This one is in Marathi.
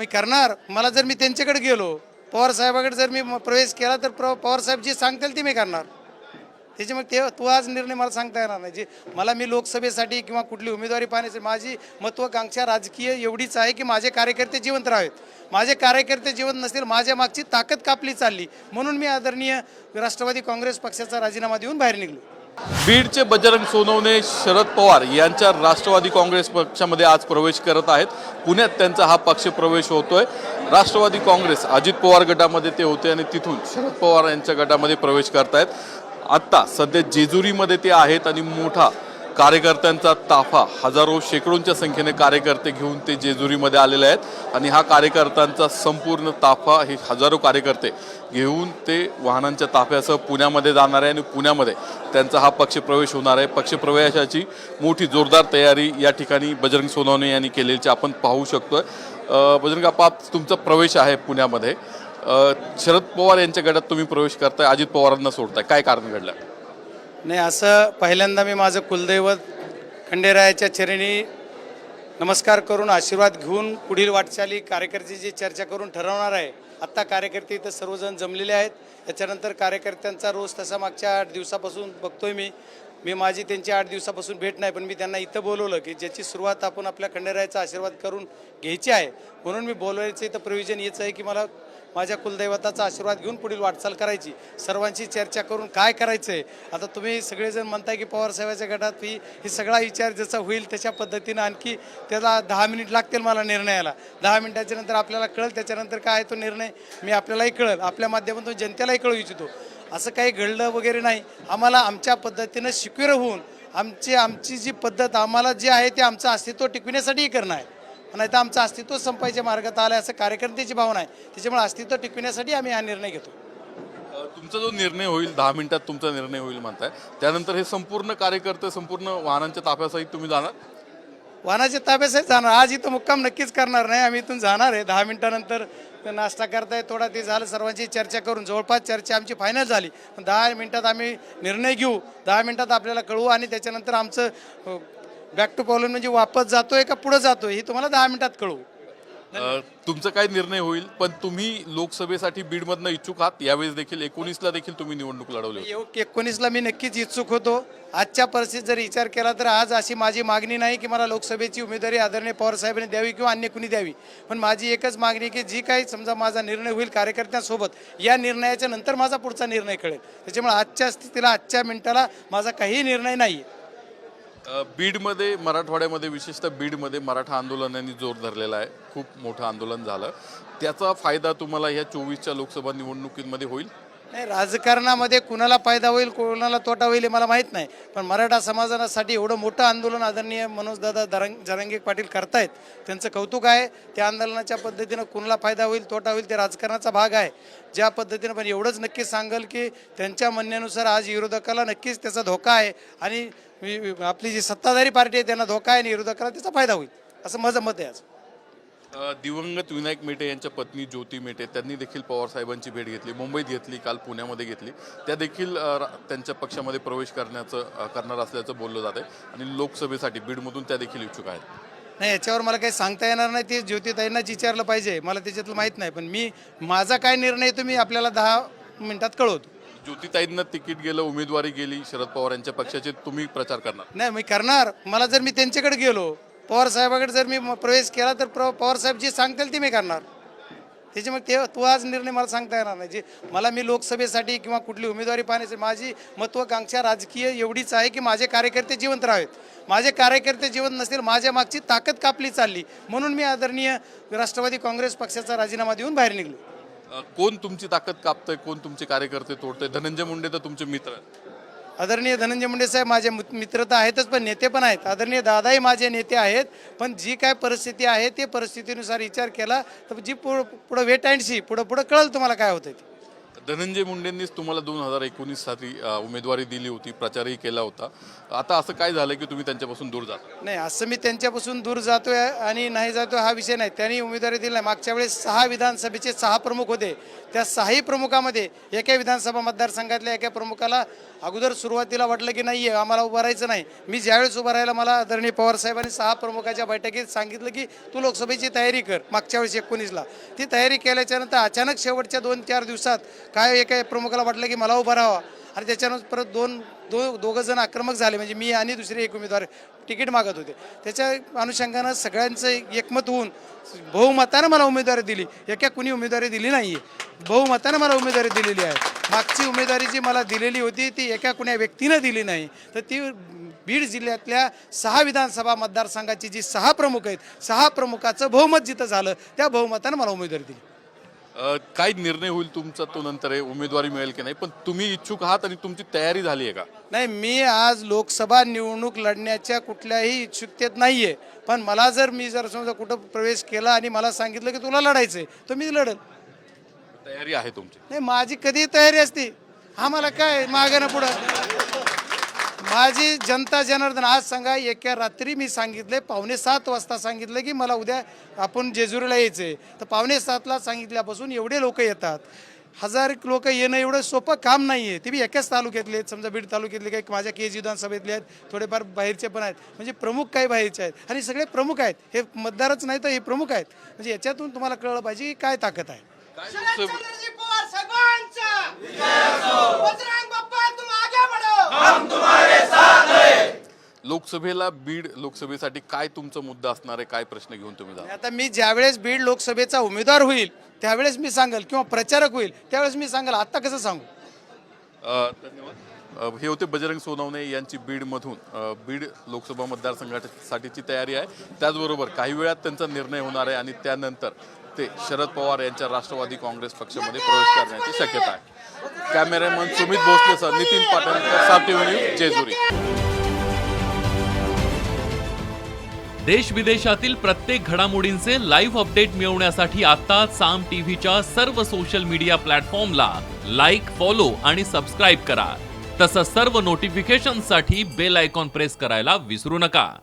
मी करणार? मला जर मी त्यांच्याकडे गेलो पवार साहेबाकडे जर मी म- प्रवेश केला तर प्र पवार साहेब जे सांगतील ते मी करणार. त्याच्यामुळे ते तो आज निर्णय मला सांगता येणार नाही. जे मला मी लोकसभेसाठी किंवा कुठली उमेदवारी पाहण्याची माझी महत्त्वाकांक्षा राजकीय एवढीच आहे की माझे कार्यकर्ते जिवंत राहावेत. माझे कार्यकर्ते जिवंत नसतील माझ्या मागची ताकद कापली चालली. म्हणून मी आदरणीय राष्ट्रवादी काँग्रेस पक्षाचा राजीनामा देऊन बाहेर निघलो. बीडचे बजरंग सोनवणे शरद पवार यांच्या राष्ट्रवादी काँग्रेस पक्षामध्ये आज प्रवेश करत आहेत. पुण्यात त्यांचा हा पक्ष प्रवेश होतोय. राष्ट्रवादी काँग्रेस अजित पवार गटामध्ये ते होते आणि तिथून शरद पवार यांच्या गटामध्ये प्रवेश करतायत. आत्ता सध्या जेजुरीमध्ये ते आहेत आणि मोठा कार्यकर्त्यांचा ताफा हजारो शेकडोंच्या संख्येने कार्यकर्ते घेऊन ते जेजुरीमध्ये आलेले आहेत. आणि हा कार्यकर्त्यांचा संपूर्ण ताफा हे हजारो कार्यकर्ते घेऊन ते वाहनांच्या ताफ्यासह पुण्यामध्ये जाणार आहे आणि पुण्यामध्ये त्यांचा हा पक्षप्रवेश होणार आहे. पक्षप्रवेशाची मोठी जोरदार तयारी या ठिकाणी बजरंग सोनवणे यांनी केलेली आपण पाहू शकतोय. अ, बजरंग तुमचा प्रवेश आहे पुण्यामध्ये. शरद पवार यांच्या गटात तुम्ही प्रवेश करताय अजित पवारांना सोडताय. काय कारण घडलं? नाही असं पहिल्यांदा मी माझं कुलदैवत खंडेरायाच्या चरणी नमस्कार करून आशीर्वाद घेऊन पुढील वाटचाली कार्यकर्त्याची चर्चा करून ठरवणार आहे. आत्ता कार्यकर्ते इथं सर्वजण जमलेले आहेत. त्याच्यानंतर कार्यकर्त्यांचा रोज तसा मागच्या आठ दिवसापासून बघतोय मी. मी माझी त्यांची आठ दिवसापासून भेट नाही पण मी त्यांना इथं बोलवलं की ज्याची सुरुवात आपण आपल्या खंडेरायाचा आशीर्वाद करून घ्यायची आहे. म्हणून मी बोलवायचं इथं प्रयोजन हेच आहे की मला माझ्या कुलदैवताचा आशीर्वाद घेऊन पुढील वाटचाल करायची. सर्वांची चर्चा करून काय करायचं आहे आता तुम्ही सगळेजण म्हणताय की पवार साहेबाच्या गटात ही ही सगळा विचार जसा होईल त्याच्या पद्धतीनं आणखी त्याला दहा मिनिट लागतील मला निर्णयाला. दहा मिनिटाच्या नंतर आपल्याला कळेल त्याच्यानंतर काय आहे तो निर्णय मी आपल्यालाही कळेल. आपल्या माध्यमातून जनतेलाही कळू इच्छितो. असं काही घडलं वगैरे नाही. आम्हाला आमच्या पद्धतीनं शिक्युअर होऊन आमची आमची जी पद्धत आम्हाला जी आहे ते आमचं अस्तित्व टिकविण्यासाठीही करणं आहे. नाही तर आमचं अस्तित्व संपायच्या मार्गात आलं असं कार्यकर्त्याची भावना आहे. त्याच्यामुळे अस्तित्व टिकविण्यासाठी आम्ही हा निर्णय घेतो. तुमचा जो निर्णय होईल दहा मिनिटात तुमचा निर्णय होईल म्हणताय. त्यानंतर हे संपूर्ण कार्यकर्ते संपूर्ण वाहनांच्या ताफ्यासहित तुम्ही जाणार? वाहनाच्या ताब्यात जाणार. आज इथं मुक्काम नक्कीच करणार नाही. आम्ही इथून जाणार आहे. दहा मिनिटानंतर नाश्ता करताय थोडा ते झालं. सर्वांची चर्चा करून जवळपास चर्चा आमची फायनल झाली. पण दहा मिनिटात आम्ही निर्णय घेऊ. दहा मिनिटात आपल्याला कळवू आणि त्याच्यानंतर आमचं बॅक टू प्रॉब्लेम म्हणजे वापस जातोय का पुढं जातोय? हे तुम्हाला दहा मिनिटात कळवू अ, तुमचा काय निर्णय होईल पण तुम्ही लोकसभेसाठी बीडमधनं इच्छुक आहात यावेळेस देखील एकोणीसला देखील तुम्ही निवडणूक लढवली होती. येऊ एकोणीसला मी नक्कीच इच्छुक होतो. आजच्या परिस्थितीत जर विचार केला तर आज अशी माझी मागणी नाही की मला लोकसभेची उमेदवारी आदरणीय पवार साहेबांनी द्यावी किंवा अन्य कुणी द्यावी. पण माझी एकच मागणी आहे की जी काही समजा माझा निर्णय होईल कार्यकर्त्यांसोबत या निर्णयाच्या नंतर माझा पुढचा निर्णय कळेल. त्याच्यामुळे आजच्या स्थितीला आजच्या मिनिटाला माझा काही निर्णय नाही आहे बीडमध्ये मराठवाड्यामध्ये विशेषतः बीडमध्ये मराठा आंदोलनाने जोर धरलेला आहे. खूप मोठं आंदोलन झालं. त्याचा फायदा तुम्हाला ह्या चोवीसच्या लोकसभा निवडणुकीमध्ये होईल? नाही राजकारणामध्ये कुणाला फायदा होईल कोणाला तोटा होईल हे मला माहीत नाही. पण मराठा समाजासाठी एवढं मोठं आंदोलन आदरणीय मनोजदादा दरंग जरांगे पाटील करतायत त्यांचं कौतुक आहे. त्या आंदोलनाच्या पद्धतीनं कुणाला फायदा होईल तोटा होईल ते राजकारणाचा भाग आहे. ज्या पद्धतीनं पण एवढंच नक्कीच सांगेल की त्यांच्या म्हणण्यानुसार आज विरोधकाला नक्कीच त्याचा धोका आहे आणि आपली जी सत्ताधारी पार्टी आहे त्यांना धोका आहे आणि विरोधकाला त्याचा फायदा होईल. असं माझं मत आहे आज. दिवंगत विनायक मेटे यांच्या पत्नी ज्योती मेटे त्यांनी देखील पवार साहेबांची भेट घेतली मुंबईत घेतली काल पुण्यामध्ये घेतली. त्या देखील त्यांच्या पक्षामध्ये प्रवेश करण्याचं करणार असल्याचं बोललं जाते आणि लोकसभेसाठी बीडमधून त्या देखील इच्छुक आहेत. नाही याच्यावर मला काही सांगता येणार नाही ते ज्योतिताईंनाच विचारलं पाहिजे. मला त्याच्यातलं माहीत नाही पण मी माझा काय निर्णय तो मी आपल्याला दहा मिनिटात कळवतो. ज्योतिताईंना तिकीट गेलं उमेदवारी गेली शरद पवार यांच्या पक्षाचे तुम्ही प्रचार करणार? नाही मी करणार. मला जर मी त्यांच्याकडे गेलो पवार साहेबाकडे जर मी प्रवेश केला तर प्र पवार साहेब जे सांगतील ते मी करणार. त्याच्यामुळे ते तो आज निर्णय मला सांगता येणार नाही. जे मला मी लोकसभेसाठी किंवा कुठली उमेदवारी पाहण्याची माझी महत्त्वाकांक्षा राजकीय एवढीच आहे की माझे कार्यकर्ते जिवंत राहावेत. माझे कार्यकर्ते जिवंत नसतील माझ्या मागची ताकद कापली चालली. म्हणून मी आदरणीय राष्ट्रवादी काँग्रेस पक्षाचा राजीनामा देऊन बाहेर निघलो. कोण तुमची ताकद कापतंय? कोण तुमचे कार्यकर्ते तोडतंय? धनंजय मुंडे तर तुमचे मित्र आदरणीय धनंजय मुंडे साहेब माझे मित्र तर आहेतच पण नेते पण आहेत. आदरणीय दादाही माझे नेते आहेत पण जी काय परिस्थिती आहे ते परिस्थितीनुसार विचार केला तर जी पुढं पुढं वेट अँड सी पुढं पुढं कळलं तुम्हाला काय होतं ते. धनंजय मुंडेंनीच तुम्हाला दोन हजार एकोणीससाठी उमेदवारी दिली होती प्रचारही केला होता. आता असं काय झालं की तुम्ही त्यांच्यापासून दूर जाता? नाही असं मी त्यांच्यापासून दूर जातोय आणि नाही जातोय हा विषय नाही. त्यांनी उमेदवारी दिली नाही. मागच्या वेळेस सहा विधानसभेचे सहा प्रमुख होते. त्या सहाही प्रमुखामध्ये एका विधानसभा मतदारसंघातल्या एका प्रमुखाला अगोदर सुरुवातीला वाटलं की नाही आहे आम्हाला उभं राहायचं नाही. मी ज्यावेळेस उभं राहायला मला आदरणीय पवारसाहेबांनी सहा प्रमुखाच्या बैठकीत सांगितलं की तू लोकसभेची तयारी कर मागच्या वेळेस एकोणीसला. ती तयारी केल्याच्यानंतर अचानक शेवटच्या दोन चार दिवसात काय एका प्रमुखाला वाटलं की मला उभं राहावा? आणि त्याच्यानंतर परत दोन दो दोघं जण आक्रमक झाले. म्हणजे मी आणि दुसरे एक उमेदवार तिकीट मागत होते. त्याच्या अनुषंगानं सगळ्यांचं एकमत होऊन बहुमतानं मला उमेदवारी दिली. एका कुणी उमेदवारी दिली नाही आहे बहुमतानं मला उमेदवारी दिलेली आहे. मागची उमेदवारी जी मला दिलेली होती ती एका कुण्या व्यक्तीनं दिली नाही. तर ती बीड जिल्ह्यातल्या सहा विधानसभा मतदारसंघाची जी सहा प्रमुख आहेत सहा प्रमुखाचं बहुमत जिथं झालं त्या बहुमतानं मला उमेदवारी दिली. काय निर्णय होईल तुमचा तो नंतर आहे? उमेदवारी मिळेल की नाही? पण तुम्ही इच्छुक आहात आणि तुमची तयारी झाली आहे का? नाही मी आज लोकसभा निवडणूक लढण्याच्या कुठल्याही इच्छुकतेत नाही आहे पण मला जर मी जर समजा कुठं प्रवेश केला आणि मला सांगितलं की तुला लढायचं आहे तर मी लढल. तयारी आहे तुमची. नाही माझी कधी तयारी असते. आम्हाला काय मागं ना पुढं. माझी जनता जनार्दन आज सांगा एका रात्री मी सांगितले पावणे सात वाजता सांगितलं की मला उद्या आपण जेजुरीला यायचं आहे तर पावणे सातला सांगितल्यापासून एवढे लोक येतात. हजार लोक येणं एवढं सोपं काम नाही आहे ते बी एकाच तालुक्यातले आहेत. समजा बीड तालुक्यातले काही माझ्या केज विधानसभेतले आहेत थोडेफार बाहेरचे पण आहेत. म्हणजे प्रमुख काही बाहेरचे आहेत. आणि सगळे प्रमुख आहेत. हे मतदारच नाही तर हे प्रमुख आहेत. म्हणजे याच्यातून तुम्हाला कळलं पाहिजे की काय ताकद आहे काय शरद लोकसभे- चंद्रजी पवार साहेबांचा बजरंग बाप्पा तुम आगे बढ़ो लोकसभेला बीड लोकसभेसाठी काय तुमचा मुद्दा असणार आहे? काय प्रश्न घेऊन तुम्ही जा. आता मी ज्यावेळेस बीड लोकसभेचा उमेदवार होईल त्यावेळेस मी सांगेल किंवा प्रचारक होईल त्यावेळेस मी सांगेल. आता कसं सांगू? धन्यवाद. हे होते बजरंग सोनवणे यांची बीडमधून. अ, बीड लोकसभा मतदारसंघासाठीची तयारी आहे. त्याचबरोबर काही वेळात त्यांचा निर्णय होणार आहे आणि त्यानंतर ते शरद पवार यांच्या राष्ट्रवादी काँग्रेस पक्षामध्ये प्रवेश करण्याची शक्यता आहे. कॅमेरामन सुमित भोसलेसह नितीन पाटणकर सात टीव्ही न्यूज जेजुरी. देश विदेशातील प्रत्येक घडामोडींचे लाईव्ह अपडेट मिळवण्यासाठी आता साम टीव्हीच्या सर्व सोशल मीडिया प्लॅटफॉर्मला लाईक फॉलो आणि सबस्क्राईब करा. तसंच सर्व नोटिफिकेशनसाठी बेल आयकॉन प्रेस करायला विसरू नका.